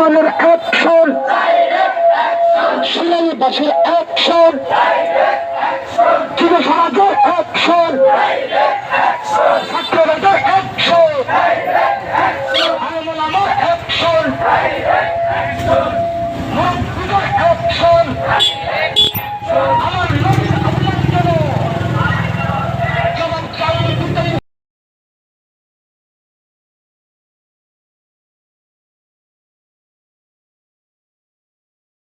চেয়ারম্যানের অ্যাকশন শিলালিবাসের অ্যাকশন যুব সমাজ